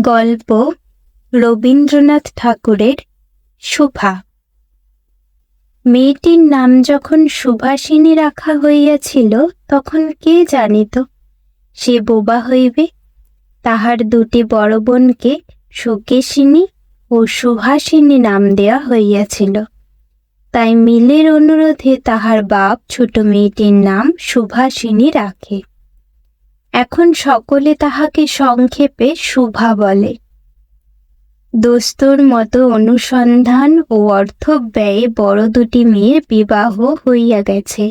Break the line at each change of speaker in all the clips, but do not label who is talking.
গল্প রবীন্দ্রনাথ ঠাকুরের শুভা। মেয়েটির নাম যখন সুভাষিনী রাখা হইয়াছিল, তখন কে জানিত? সে বোবা হইবে। তাহার দুটি বড় বোনকে সুকেশিনী ও সুহাসিনী নাম দেয়া হইয়াছিল। তাই মিলের অনুরোধে তাহার বাপ ছোট মেয়েটির নাম সুভাষিনী রাখে। এখন সকলে তাহাকে সংক্ষেপে শুভা বলে। দোস্তর মতো অনুসন্ধান ও অর্থ ব্যয়ে বড় দুটি মেয়ের বিবাহ হইয়া গেছে।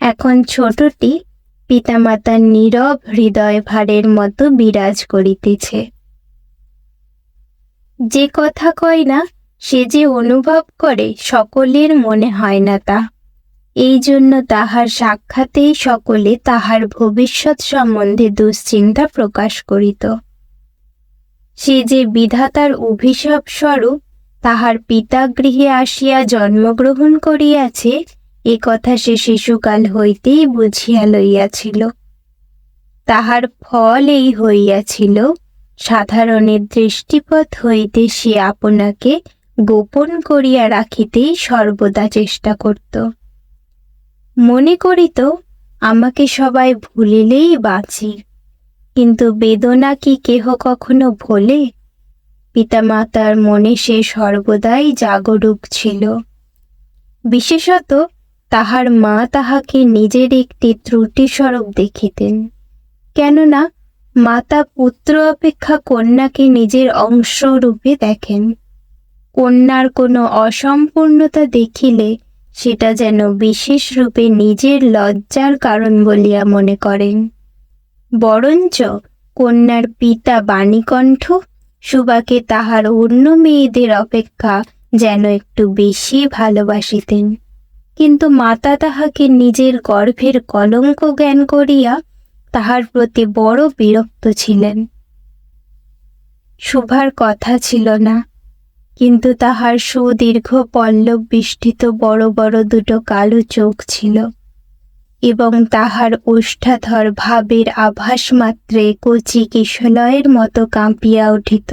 এখন ছোটটি পিতামাতার নীরব হৃদয় ভারের মতো বিরাজ করিতেছে। যে কথা কয় না, সে যে অনুভব করে সকলের মনে হয় না তা। এই জন্য তাহার সাক্ষাতেই সকলে তাহার ভবিষ্যৎ সম্বন্ধে দুশ্চিন্তা প্রকাশ করিত। সে যে বিধাতার অভিশাপ স্বরূপ তাহার পিতা গৃহে আসিয়া জন্মগ্রহণ করিয়াছে, এ কথা সে শিশুকাল হইতেই বুঝিয়া লইয়াছিল। তাহার ফল এই হইয়াছিল সাধারণের দৃষ্টিপথ হইতে সে আপনাকে গোপন করিয়া রাখিতেই সর্বদা চেষ্টা করত। মনে করিত আমাকে সবাই ভুলিলেই বাঁচি। কিন্তু বেদনা কি কেহ কখনো ভোলে? পিতামাতার মনে সে সর্বদাই জাগরুক ছিল। বিশেষত তাহার মা তাহাকে নিজের একটি ত্রুটিস্বরূপ দেখিতেন। কেননা মাতা পুত্র অপেক্ষা কন্যাকে নিজের অংশরূপে দেখেন। কন্যার কোনো অসম্পূর্ণতা দেখিলে সেটা যেন বিশেষ রূপে নিজের লজ্জার কারণ বলিয়া মনে করেন। বরঞ্চ কন্যার পিতা বাণীকণ্ঠ, সুবাকে তাহার অন্য মেয়েদের অপেক্ষা যেন একটু বেশি ভালোবাসিতেন। কিন্তু মাতা তাহাকে নিজের গর্ভের কলঙ্ক জ্ঞান করিয়া তাহার প্রতি বড় বিরক্ত ছিলেন। শুভার কথা ছিল না। কিন্তু তাহার সুদীর্ঘ পল্লব বিষ্ঠিত বড় বড় দুটো কালো চোখ ছিল এবং তাহার ওষ্ঠাধর ভাবের আভাস মাত্রে কচি কিশলয়ের মতো কাঁপিয়া উঠিত।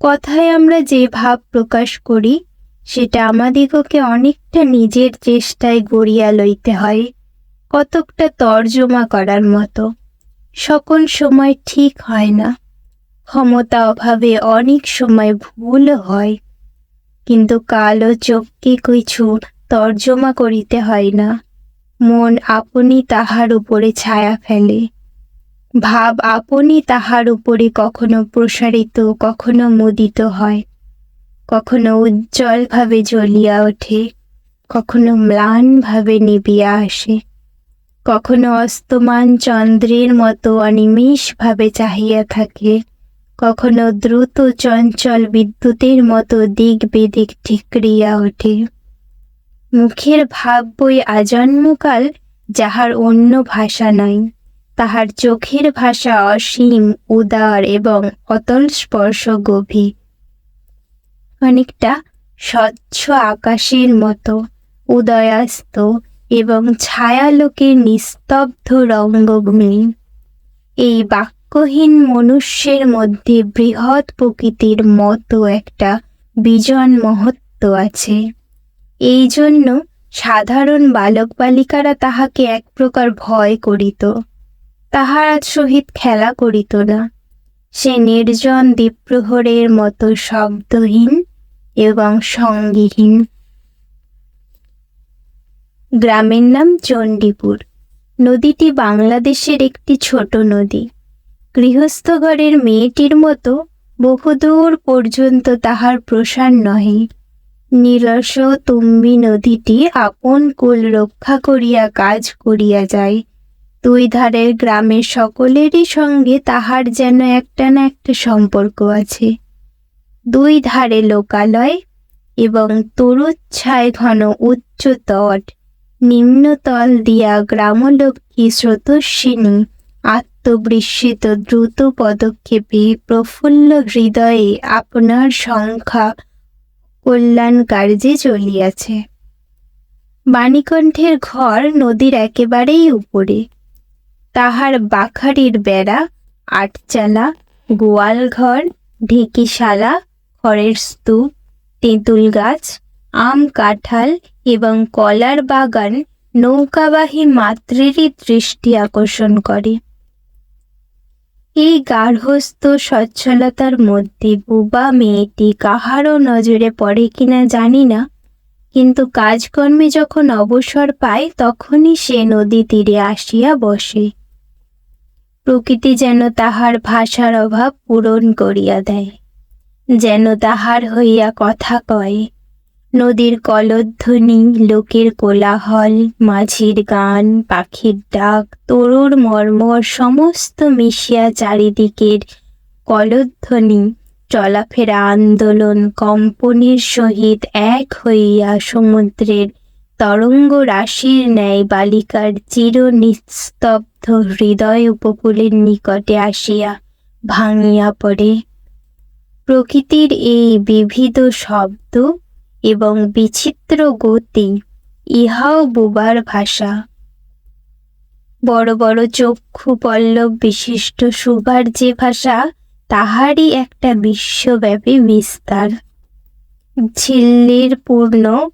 কথায় আমরা যে ভাব প্রকাশ করি, সেটা আমাদিগকে অনেকটা নিজের চেষ্টায় গড়িয়া লইতে হয়, কতকটা তর্জমা করার মতো। সকল সময় ঠিক হয় না। ক্ষমতা অভাবে অনেক সময় ভুল হয়। কিন্তু কালো চোখকে কিছু তর্জমা করিতে হয় না। মন আপনি তাহার উপরে ছায়া ফেলে। ভাব আপনি তাহার উপরে কখনো প্রসারিত, কখনো মুদিত হয়। কখনো উজ্জ্বলভাবে জ্বলিয়া ওঠে, কখনো ম্লানভাবে নিবিয়া আসে। কখনো অস্তমান চন্দ্রের মতো অনিমেষভাবে চাহিয়া থাকে। কখনো দ্রুত চঞ্চল বিদ্যুতের মতো দিক বেদিক ঠিকরিয়া ওঠে। মুখের ভাব বই আজন্মকাল যাহার অন্য ভাষা নাই, তাহার চোখের ভাষা অসীম, উদার এবং অতল স্পর্শ গভীর। অনেকটা স্বচ্ছ আকাশের মতো, উদয়াস্ত এবং ছায়ালোকের নিস্তব্ধ রঙ্গভূমি। এই বাক্যহীন মনুষ্যের মধ্যে বৃহৎ প্রকৃতির মতো একটা বিজন মহত্ব আছে। এই জন্য সাধারণ বালক বালিকারা তাহাকে এক প্রকার ভয় করিত। তাহার সহিত খেলা করিত না। সে নির্জন দ্বীপ্রহরের মতো শব্দহীন এবং সঙ্গীহীন। গ্রামের নাম চণ্ডীপুর। নদীটি বাংলাদেশের একটি ছোট নদী। গৃহস্থ ঘরের মেয়েটির মতো বহুদূর পর্যন্ত তাহার প্রসার নহে। নীরস তুম্বি নদীটি আপন কুল রক্ষা করিয়া কাজ করিয়া যায়। দুই ধারের গ্রামের সকলেরই সঙ্গে তাহার যেন একটা না একটা সম্পর্ক আছে। দুই ধারে লোকালয় এবং তরুচ্ছায় ঘন উচ্চ তট। নিম্নতল দিয়া গ্রামলক্ষ্মী স্রোতস্বিনী আত্মবৃস্মিত দ্রুত পদক্ষেপে প্রফুল্ল হৃদয়ে আপনার সংখ্যা কল্যাণ কার্যে চলিয়াছে। বাণীকণ্ঠের ঘর নদীর একেবারেই উপরে। তাহার বাখারির বেড়া, আটচালা গোয়াল ঘর ঢেকিশালা, খড়ের স্তূপ, তেঁতুল গাছ, আম কাঁঠাল এবং কলার বাগান নৌকাবাহী মাতৃরই দৃষ্টি আকর্ষণ করে। এই গার্হস্থ সচ্ছলতার মধ্যে বুবা মেয়েটি কাহারও নজরে পড়ে কিনা জানি না, কিন্তু কাজকর্মে যখন অবসর পায় তখনই সে নদী তীরে আসিয়া বসে। প্রকৃতি যেন তাহার ভাষার অভাব পূরণ করিয়া দেয়, যেন তাহার হইয়া কথা কয়। নদীর কলধ্বনি, লোকের কোলাহল, মাঝির গান, পাখির ডাক, তরুর মর্মর সমস্ত মিশিয়া চারিদিকের কলধ্বনি। চলাফেরা আন্দোলন কম্পনের সহিত এক হইয়া সমুদ্রের তরঙ্গ রাশির ন্যায় বালিকার চির নিস্তব্ধ হৃদয় উপকূলের নিকটে আসিয়া ভাঙিয়া পড়ে। প্রকৃতির এই বিবিধ শব্দ এবং বিচিত্র গতি, ইহাও বুবার ভাষা। বড় বড় চক্ষু পল্লব বিশিষ্ট সুবার যে ভাষা, তাহারই একটা বিশ্বব্যাপী বিস্তার। ঝিল্লির পূর্ণ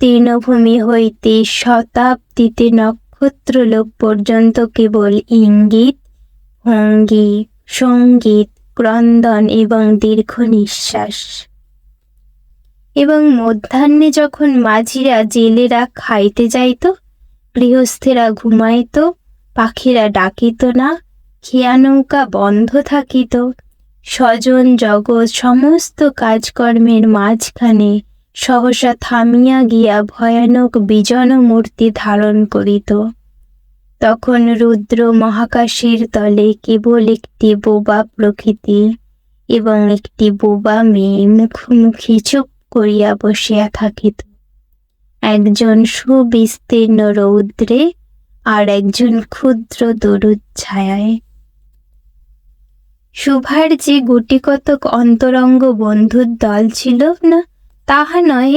তৃণভূমি হইতে শতাব্দীতে নক্ষত্রলোক পর্যন্ত কেবল ইঙ্গিত, ভঙ্গি, সংগীত, ক্রন্দন এবং দীর্ঘ নিঃশ্বাস এবং মধ্যাহ্নে যখন মাঝিরা জেলেরা খাইতে যাইত, গৃহস্থেরা ঘুমাইত, পাখিরা ডাকিত না, খেয়া নৌকা বন্ধ থাকিত, স্বজন জগৎ সমস্ত কাজকর্মের মাঝখানে সহসা থামিয়া গিয়া ভয়ানক বিজন মূর্তি ধারণ করিত। তখন রুদ্র মহাকাশের তলে কেবল একটি বোবা প্রকৃতি এবং একটি বোবা মেয়ে মুখোমুখি চুপ করিয়া বসিয়া থাকিত। একজন সুবিস্তীর্ণ রৌদ্রে আর একজন ক্ষুদ্র দরুদ ছায়ায়। সুভার যে গুটিকতক অন্তরঙ্গ বন্ধুর দল ছিল না, তাহা নয়,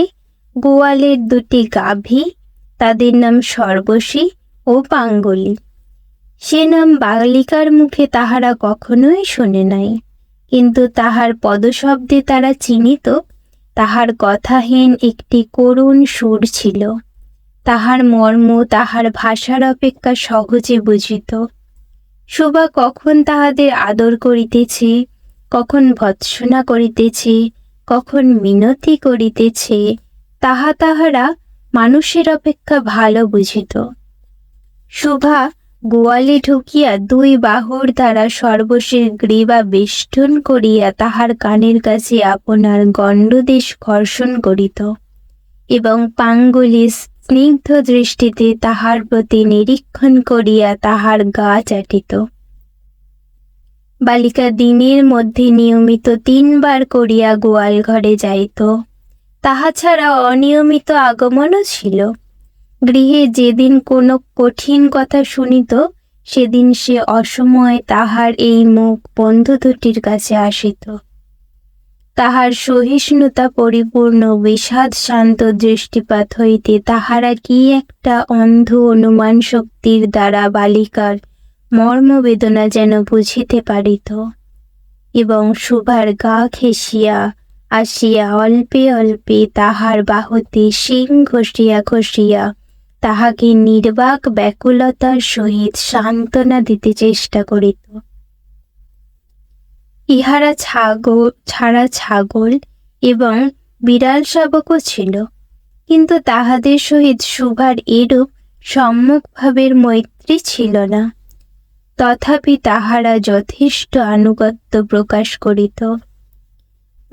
গোয়ালের দুটি গাভী, তাদের নাম সর্বশী ও পাঙ্গলি। সে নাম বালিকার মুখে তাহারা কখনোই শোনে নাই, কিন্তু তাহার পদশব্দে তারা চিনিত তাহার কথাহীন একটি করুণ সুর ছিল। তাহার মর্ম, তাহার ভাষার অপেক্ষা সহজে বুঝিত। সুবা, কখন তাহাদের আদর করিতেছে? কখন ভৎসনা করিতেছে? কখন মিনতি করিতেছে? তাহা তাহারা মানুষের অপেক্ষা ভালো বুঝিত। শুভা গোয়ালে ঢুকিয়া দুই বাহুর দ্বারা সর্বশেষ গ্রীবা বেষ্টন করিয়া তাহার কানের কাছে আপনার গণ্ডদেশ ঘর্ষণ করিত এবং পাঙ্গুলি স্নিগ্ধ দৃষ্টিতে তাহার প্রতি নিরীক্ষণ করিয়া তাহার গা চাটিত। বালিকা দিনের মধ্যে নিয়মিত তিনবার করিয়া গোয়াল ঘরে যাইত, তাহা ছাড়া অনিয়মিত আগমনও ছিল। গৃহে যেদিন কোনো কঠিন কথা শুনিত, সেদিন সে অসময়ে তাহার এই মুখ বন্ধু দুটির কাছে আসিত। তাহার সহিষ্ণুতা পরিপূর্ণ, বিষাদ শান্ত দৃষ্টিপাত হইতে তাহারা কি একটা অন্ধ অনুমান শক্তির দ্বারা বালিকার মর্মবেদনা যেন বুঝিতে পারিত। এবং সুভার গা ঘেঁষিয়া আসিয়া অল্পে অল্পে তাহার বাহুতে শিং ঘষিয়া ঘষিয়া তাহাকে নির্বাক ব্যাকুলতার সহিত সান্ত্বনা দিতে চেষ্টা করিত। ইহারা ছাগল, ছাড়া ছাগল এবং বিড়াল শাবকও ছিল, কিন্তু তাহাদের সহিত সুভার এরূপ সম্মুখভাবের মৈত্রী ছিল না। তথাপি তাহারা যথেষ্ট আনুগত্য প্রকাশ করিত।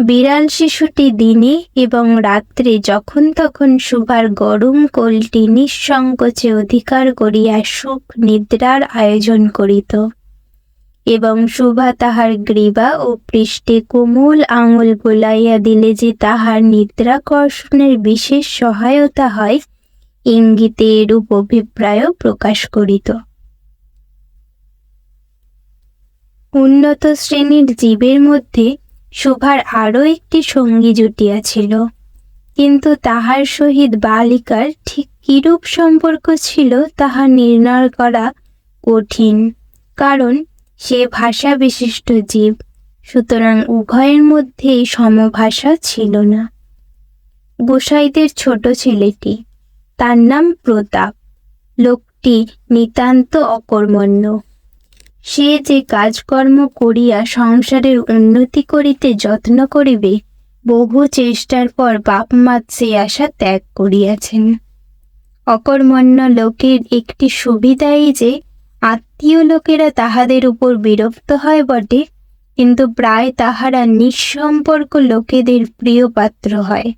বিড়াল শিশুটি দিনে এবং রাত্রে যখন তখন সুভার গরম কোলটি নিঃসংকোচে অধিকার করিয়া সুখ নিদ্রার আয়োজন করিত। এবং শুভা তাহার গ্রীবা ও পৃষ্ঠে কোমল আঙুল বোলাইয়া দিলে যে তাহার নিদ্রাকর্ষণের বিশেষ সহায়তা হয়, ইঙ্গিতে এরূপ অভিপ্রায় প্রকাশ করিত। উন্নত শ্রেণির জীবের মধ্যে শোভার আরও একটি সঙ্গী জুটিয়াছিল। কিন্তু তাহার সহিত বালিকার ঠিক কিরূপ সম্পর্ক ছিল তাহা নির্ণয় করা কঠিন, কারণ সে ভাষা বিশিষ্ট জীব, সুতরাং উভয়ের মধ্যেই সমভাষা ছিল না। গোসাইদের ছোট ছেলেটি, তার নাম প্রতাপ। লোকটি নিতান্ত অকর্মণ্য। সে যে কাজকর্ম করিয়া সংসারের উন্নতি করিতে যত্ন করিবে, বহু চেষ্টার পর বাপ মা সে আশা ত্যাগ করিয়াছেন। অকর্মণ্য লোকের একটি সুবিধাই যে, আত্মীয় লোকেরা তাহাদের উপর বিরক্ত হয় বটে, কিন্তু প্রায় তাহারা নিঃসম্পর্ক লোকেদের প্রিয় পাত্র হয়।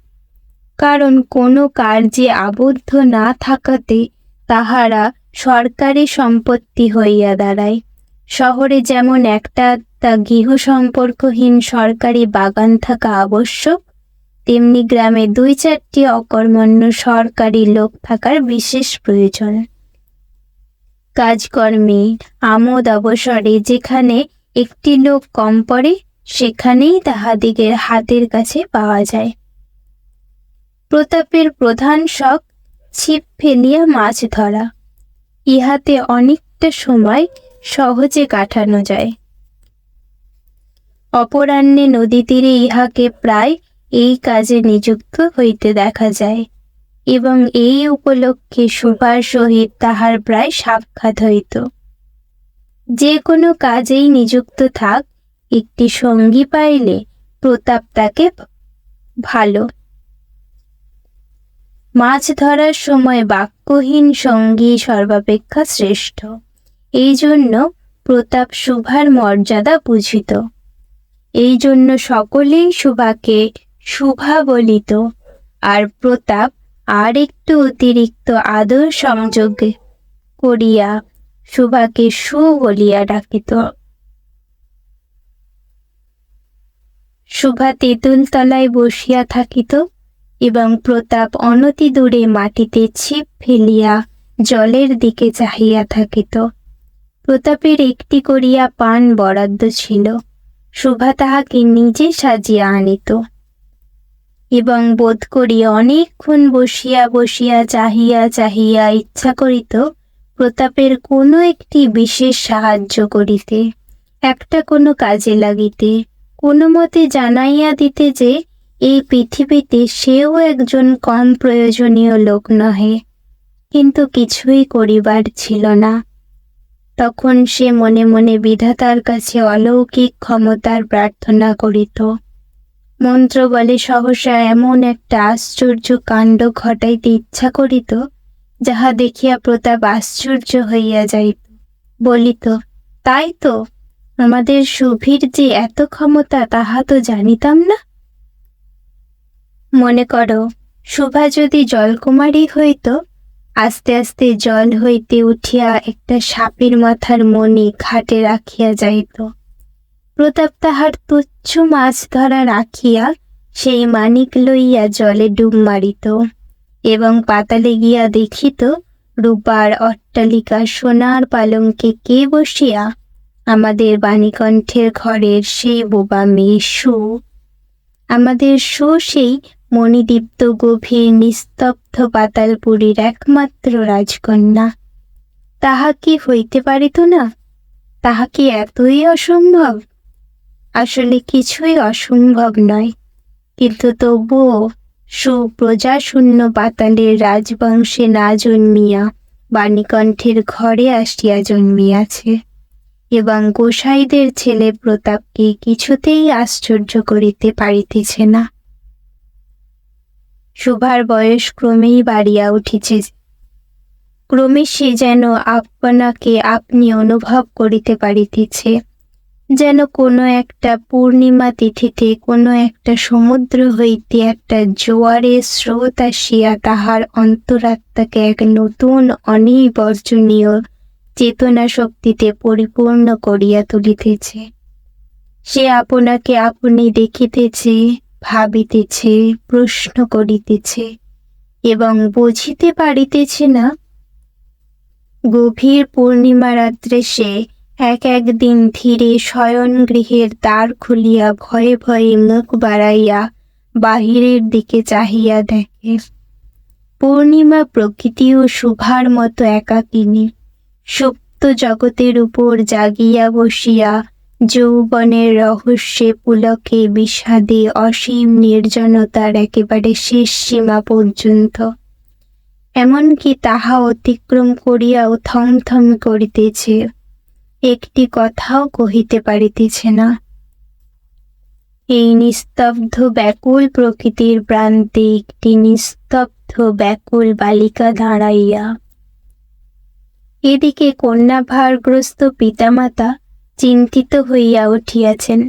কারণ কোনো কার্যে আবদ্ধ না থাকাতে তাহারা সরকারি সম্পত্তি হইয়া দাঁড়ায়। শহরে যেমন একটা তা গৃহ সম্পর্কহীন সরকারি বাগান থাকা আবশ্যক, তেমনি গ্রামে দুই চারটি অকর্মণ্য সরকারি লোক থাকার বিশেষ প্রয়োজন। কাজকর্মে, আমোদ অবসরে যেখানে একটি লোক কম পড়ে, সেখানেই তাহাদিগের হাতের কাছে পাওয়া যায়। প্রতাপের প্রধান শখ, ছিপ ফেলিয়া মাছ ধরা। ইহাতে অনেকটা সময় সহজে কাটানো যায়। অপরাহ্নে নদী তীরে ইহাকে প্রায় এই কাজে নিযুক্ত হইতে দেখা যায় এবং এই উপলক্ষে সুভার সহিত তাহার প্রায় সাক্ষাৎ হইত। যে কোনো কাজেই নিযুক্ত থাক, একটি সঙ্গী পাইলে প্রতাপ তাকে ভালো। মাছ ধরার সময় বাক্যহীন সঙ্গী সর্বাপেক্ষা শ্রেষ্ঠ। এই জন্য প্রতাপ শুভার মর্যাদা বুঝিত। এই জন্য সকলেই শুভাকে শুভা বলিত, আর প্রতাপ আর একটু অতিরিক্ত আদর সংযোগ করিয়া শুভাকে সু বলিয়া ডাকিত। শুভা তেঁতুল তলায় বসিয়া থাকিত এবং প্রতাপ অনতি দূরে মাটিতে ছিপ ফেলিয়া জলের দিকে চাহিয়া থাকিত। প্রতাপের একটি করিয়া পান বরাদ্দ ছিল। শোভা তাহাকে নিজে সাজিয়া আনিত এবং বোধ করি অনেকক্ষণ বসিয়া বসিয়া চাহিয়া চাহিয়া ইচ্ছা করিত প্রতাপের কোনো একটি বিশেষ সাহায্য করিতে। একটা কোনো কাজে লাগিতে, কোনো মতে জানাইয়া দিতে যে এই পৃথিবীতে সেও একজন কম প্রয়োজনীয় লোক নহে, কিন্তু কিছুই করিবার ছিল না। তখন সে মনে মনে বিধাতার কাছে অলৌকিক ক্ষমতার প্রার্থনা করিত। মন্ত্র বলে, সহসা এমন একটা আশ্চর্য কাণ্ড ঘটাইতে ইচ্ছা করিত, যাহা দেখিয়া প্রতাপ আশ্চর্য হইয়া যাইত। বলিত, তাই তো, আমাদের সুভীর যে এত ক্ষমতা, তাহা তো জানিতাম না? মনে করো, শোভা যদি জলকুমারী হইত আস্তে আস্তে জল হইতে উঠিয়া একটা সাপের মাথার মণি ঘাটে রাখিয়া যাইত। প্রতাপ তাহার তুচ্ছ মাছ ধরা রাখিয়া সেই মানিক লইয়া জলে ডুব মারিত এবং পাতালে গিয়া দেখিত, রূপার অট্টালিকা সোনার পালঙ্কে কে বসিয়া আমাদের বাণীকণ্ঠের ঘরের সেই বোবা মেয়ে সু আমাদের সু সেই মণিদীপ্ত গভীর নিস্তব্ধ পাতালপুরীর একমাত্র রাজকন্যা। তাহা কি হইতে পারিত না? তাহা কি এতই অসম্ভব? আসলে কিছুই অসম্ভব নয়, কিন্তু তবুও সুপ্রজা শূন্য পাতালের রাজবংশে না জন্মিয়া বাণীকণ্ঠের ঘরে আসিয়া জন্মিয়াছে, এবং গোসাইদের ছেলে প্রতাপকে কিছুতেই আশ্চর্য করিতে পারিতেছে না। শোভার বয়স ক্রমেই বাড়িয়া উঠিছে। ক্রমে সে যেন আপনাকে আপনি অনুভব করিতে পারিতেছে, যেন কোনো একটা পূর্ণিমা তিথিতে, কোনো একটা সমুদ্র হইতে একটা জোয়ারের স্রোত আসিয়া তাহার অন্তরাত্মাকে এক নতুন অনিবর্জনীয় চেতনা শক্তিতে পরিপূর্ণ করিয়া তুলিতেছে। সে আপনাকে, আপনি দেখিতেছে ভাবিতেছে, প্রশ্ন করিতেছে এবং বুঝিতে পারিতেছে না। গভীর পূর্ণিমা রাত্রে সে এক একদিন ধীরে শয়ন গৃহের দ্বার খুলিয়া ভয়ে ভয়ে মুখ বাড়াইয়া বাহিরের দিকে চাহিয়া দেখে। পূর্ণিমা প্রকৃতি ও শুভার মতো একাকিনী, সুপ্ত জগতের উপর জাগিয়া বসিয়া যৌবনের রহস্যে পুলকে বিষাদে অসীম নির্জনতার একেবারে শেষ সীমা পর্যন্ত। এমনকি তাহা অতিক্রম করিয়াও থমথম করিতেছে। একটি কথাও কহিতে পারিতেছে না। এই নিস্তব্ধ ব্যাকুল প্রকৃতির প্রান্তে একটি নিস্তব্ধ ব্যাকুল বালিকা দাঁড়াইয়া। এদিকে কন্যাভারগ্রস্ত পিতামাতা চিন্তিত হইয়া উঠিয়াছেন।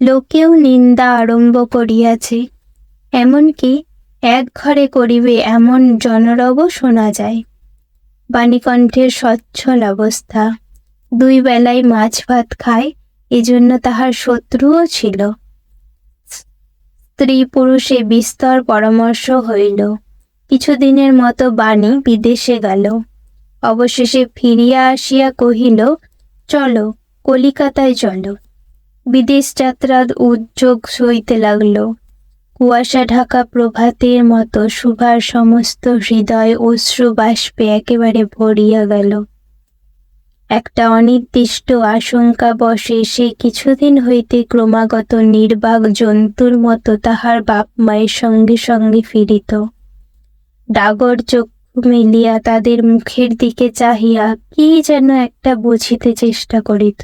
লোকেও নিন্দা আরম্ভ করিয়াছে, এমনকি এক ঘরে করিবে এমন জনরব শোনা যায়। বাণীকণ্ঠের সচ্ছল অবস্থা, দুই বেলায় মাছ ভাত খায়, এজন্য তাহার শত্রুও ছিল। স্ত্রী পুরুষে বিস্তর পরামর্শ হইল। কিছুদিনের মতো বাণী বিদেশে গেল। অবশেষে ফিরিয়া আসিয়া কহিল চলো, কলিকাতায় চলো। বিদেশ যাত্রার উদ্যোগ সইতে লাগল। কুয়াশা ঢাকা প্রভাতের মতো সুভার সমস্ত হৃদয় অশ্রু বাষ্পে একেবারে ভরিয়া গেল। একটা অনির্দিষ্ট আশঙ্কা বসে, সে কিছুদিন হইতে ক্রমাগত নির্বাক জন্তুর মতো তাহার বাপ মায়ের সঙ্গে সঙ্গে ফিরিত। ডাগর চক্ষু মিলিয়া তাদের মুখের দিকে চাহিয়া কি যেন একটা বুঝিতে চেষ্টা করিত।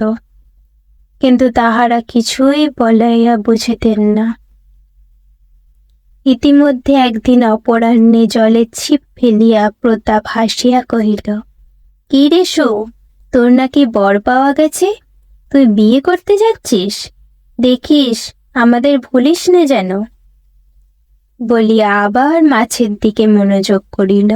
কিন্তু তাহারা কিছুই বলাইয়া বুঝিতেন না। ইতিমধ্যে একদিন অপরাহ্নে জলে ছিপ ফেলিয়া প্রতাপ হাসিয়া কহিল, কি রে শো তোর নাকি বর পাওয়া গেছে? তুই বিয়ে করতে যাচ্ছিস? দেখিস, আমাদের ভুলিস না যেন? বলিয়া আবার মাছের দিকে মনোযোগ করিল।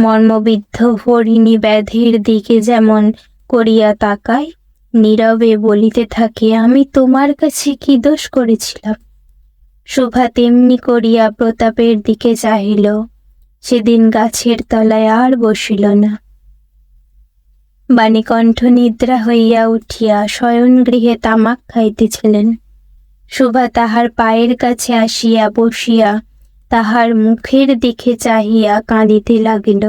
মর্মবিদ্ধ হরিণী ব্যাধির দিকে যেমন করিয়া তাকায়, নীরবে বলিতে থাকে, আমি তোমার কাছে কি দোষ করেছিলাম? শোভা তেমনি করিয়া প্রতাপের দিকে চাহিল, সেদিন গাছের তলায় আর বসিল না। বাণীকণ্ঠ নিদ্রা হইয়া উঠিয়া শয়ন গৃহে তামাক খাইতেছিলেন। শোভা তাহার পায়ের কাছে আসিয়া বসিয়া তাহার মুখের দিকে চাহিয়া কাঁদিতে লাগিল।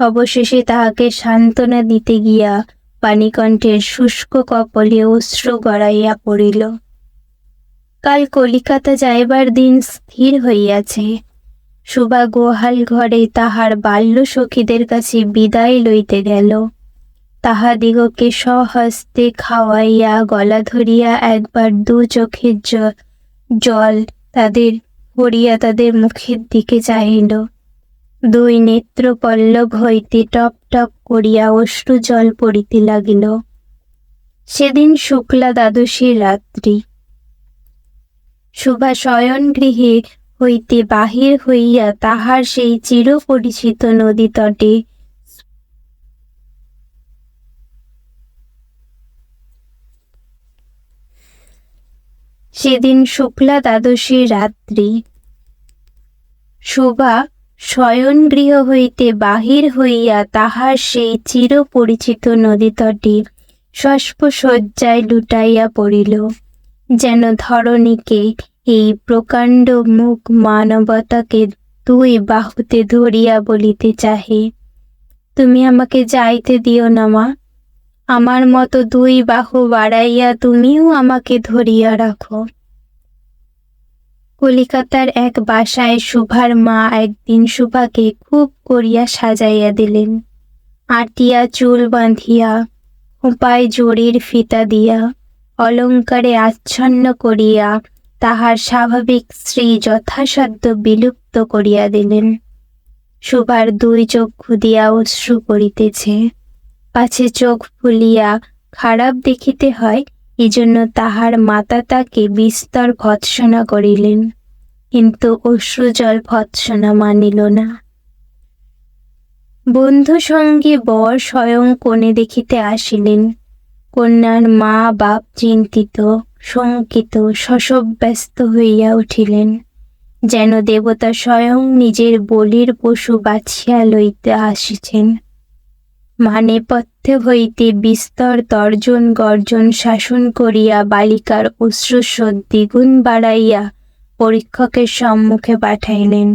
অবশেষে তাহাকে সান্ত্বনা দিতে গিয়া পানিকণ্ঠের শুষ্ক কপলে অশ্রু গড়াইয়া পড়িল। কাল কলিকাতা যাইবার দিন স্থির হইয়াছে। সুভা গোহাল ঘরে তাহার বাল্য সখীদের কাছে বিদায় লইতে গেল। তাহাদিগকে স্বহস্তে খাওয়াইয়া, গলা ধরিয়া একবার দু চোখের জল তাদের পড়িয়া তাদের মুখের দিকে চাহিল। দুই নেত্র পল্লব হইতে টপ টপ করিয়া অশ্রু জল পড়িতে লাগিল। সেদিন শুক্লা দ্বাদশীর রাত্রি। শুভা শয়ন গৃহে হইতে বাহির হইয়া তাহার সেই চিরপরিচিত নদী তটে সেদিন শুক্লা দ্বাদশীর রাত্রি। শোভা শয়নগৃহ হইতে বাহির হইয়া তাহার সেই চিরপরিচিত নদীতটে শস্পসজ্জায় লুটাইয়া পড়িল, যেন ধরণীকে এই প্রকাণ্ড মুখ মানবতাকে দুই বাহুতে ধরিয়া বলিতে চাহে। তুমি আমাকে যাইতে দিও না মা। আমার মতো দুই বাহু বাড়াইয়া তুমিও আমাকে ধরিয়া রাখো। কলিকাতার এক বাসায় সুভার মা একদিন সুভাকে খুব করিয়া সাজাইয়া দিলেন। আটিয়া চুল বাঁধিয়া, খোঁপায় জড়ির ফিতা দিয়া, অলঙ্কারে আচ্ছন্ন করিয়া তাহার স্বাভাবিক স্ত্রী যথাসাধ্য বিলুপ্ত করিয়া দিলেন। সুভার দুই চক্ষু দিয়া অশ্রু করিতেছে পাছে চোখ ফুলিয়া খারাপ দেখিতে হয়, এজন্য তাহার মাতা তাকে বিস্তর ভৎসনা করিলেন। কিন্তু অশ্রুজল ভৎসনা মানিল না। বন্ধু সঙ্গে বর স্বয়ং কোণে দেখিতে আসিলেন। কন্যার মা বাপ চিন্তিত, শঙ্কিত শশব ব্যস্ত হইয়া উঠিলেন। যেন দেবতা স্বয়ং নিজের বলির পশু বাছিয়া লইতে আসিছেন। মানে পথ্যে হইতে বিস্তর তর্জন গর্জন শাসন করিয়া বালিকার অশ্রুস্রোত দ্বিগুণ বাড়াইয়া পরীক্ষকের সম্মুখে পাঠাইলেন।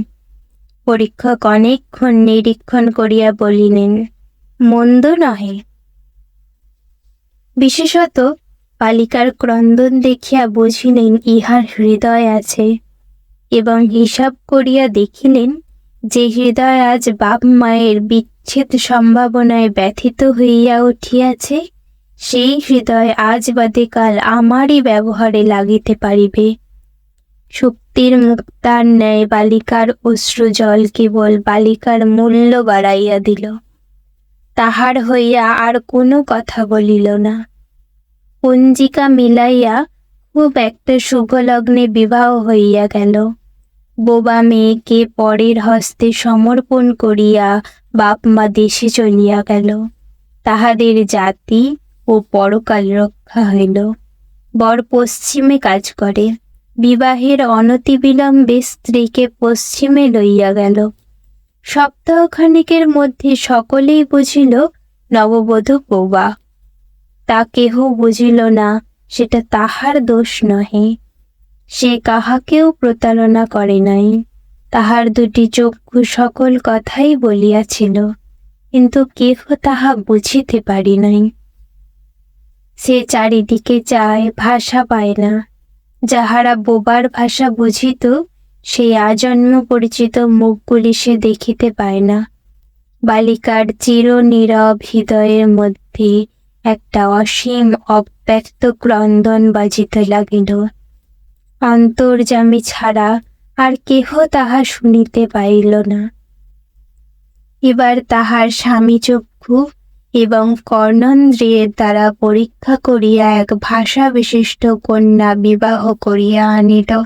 পরীক্ষক অনেকক্ষণ নিরীক্ষণ করিয়া বলিলেন, মন্দ নহে বিশেষত বালিকার ক্রন্দন দেখিয়া বুঝিলেন ইহার হৃদয় আছে এবং হিসাব করিয়া দেখিলেন যে হৃদয় আজ বাপ মায়ের বিচ্ছেদ সম্ভাবনায় ব্যথিত হইয়া উঠিয়াছে, সেই হৃদয় আজ বাদে কাল আমারই ব্যবহারে লাগিতে পারিবে। শক্তির মুক্তার ন্যায় বালিকার অশ্রু জল কেবল বালিকার মূল্য বাড়াইয়া দিল। তাহার হইয়া আর কোনো কথা বলিল না। পঞ্জিকা মিলাইয়া খুব একটা শুভলগ্নে বিবাহ হইয়া গেল। বোবা মেয়েকে পরের হস্তে সমর্পণ করিয়া বাপ মা দেশে চলিয়া গেল। তাহাদের জাতি ও পরকাল রক্ষা হইল। বর পশ্চিমে কাজ করে। বিবাহের অনতিবিলম্বে স্ত্রীকে পশ্চিমে লইয়া গেল। সপ্তাহখানিকের মধ্যে সকলেই বুঝিল, নববধূ বোবা। তা কেহ বুঝিল না, সেটা তাহার দোষ নহে। সে কাহাকেও প্রতারণা করে নাই। তাহার দুটি চক্ষু সকল কথাই বলিয়াছিল, কিন্তু কেহ তাহা বুঝিতে পারি নাই। সে চারিদিকে চায়, ভাষা পায় না। যাহারা বোবার ভাষা বুঝিত, সেই আজন্ম পরিচিত মুখগুলি সে দেখিতে পায় না। বালিকার চির নীরব হৃদয়ের মধ্যে একটা অসীম অব্যক্ত ক্রন্দন বাজিতে লাগিল। অন্তর্জামী ছাড়া আর কেহ তাহা শুনিতে পাইল না। এবার তাহার স্বামী চক্ষু এবং কর্ণন্দ্রিয়ের দ্বারা পরীক্ষা করিয়া এক ভাষা বিশিষ্ট কন্যা বিবাহ করিয়া আনিল।